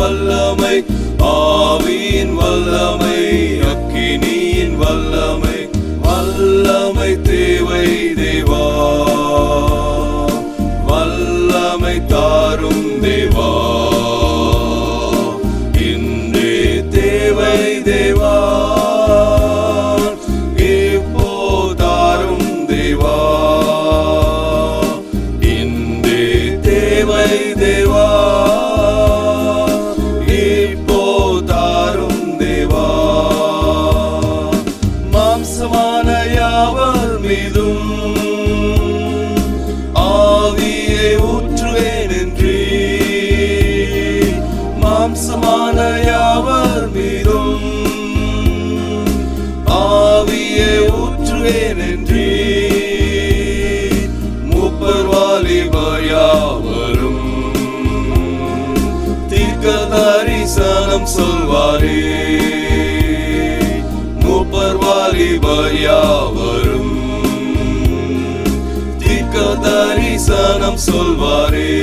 வல்லமை. ஆவியின் வல்லமை. வேறென்றி மூப்பர் வாலிபயாவரும் தீர்க்க தரிசனம் சொல்வாரே. மூப்பர் வாலிபயாவரும் தீர்க்க தரிசனம் சொல்வாரே.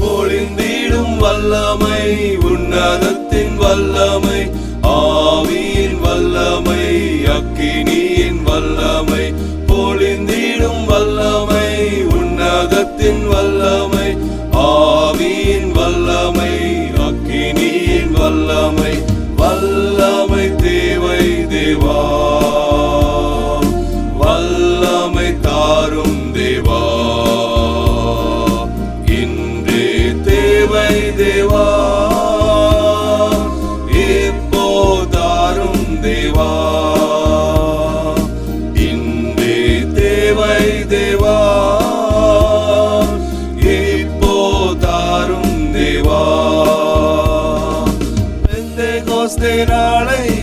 பொழிந்திடும் வல்லமை உன்னதத்தின் வல்லமை ஆவிய அக்கினி de la ley.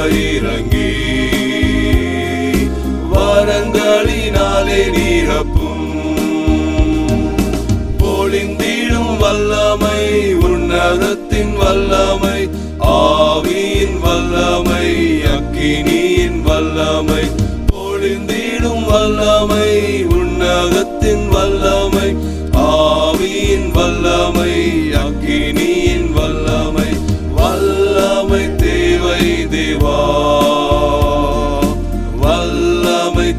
இறங்கி வரங்களினாலே நீரப்பும். பொழிந்திடும் வல்லமை உன்னதத்தின் வல்லமை ஆவியின் வல்லமை அக்கினியின் வல்லமை. பொழிந்திடும் வல்லமை உன்னதத்தின் வல்லமை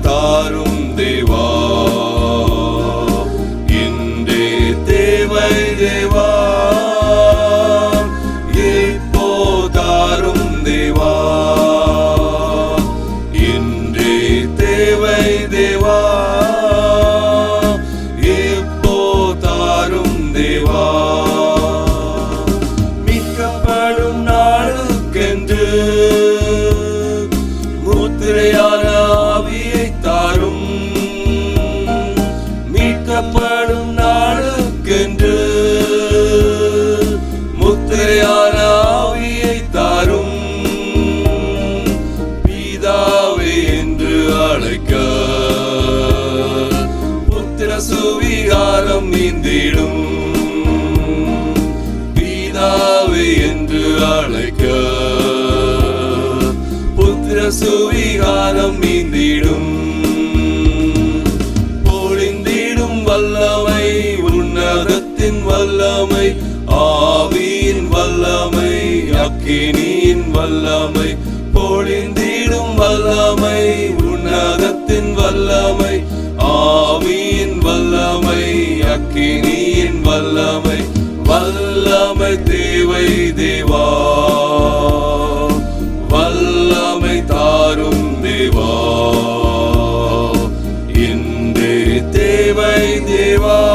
தாரும் தேவா. தொடங்கப்படும் நாளுக்கென்று முத்திரையான ஆவியை தாரும். பீதாவே என்று அழைக்க புத்திர சுவிகாரம் நீந்திடும். பீதாவே என்று அழைக்க புத்திர சுவிகாரம் நீந்திடும். வல்லமை ஆவியின் வல்லமை அக்கினியின் வல்லமை பொழிந்திடும் வல்லமை உன்னதத்தின் வல்லமை ஆவியின் வல்லமை அக்கினியின் வல்லமை வல்லமை தேவை தேவா வல்லமை தாரும் தேவா. இன்று தேவை தேவா.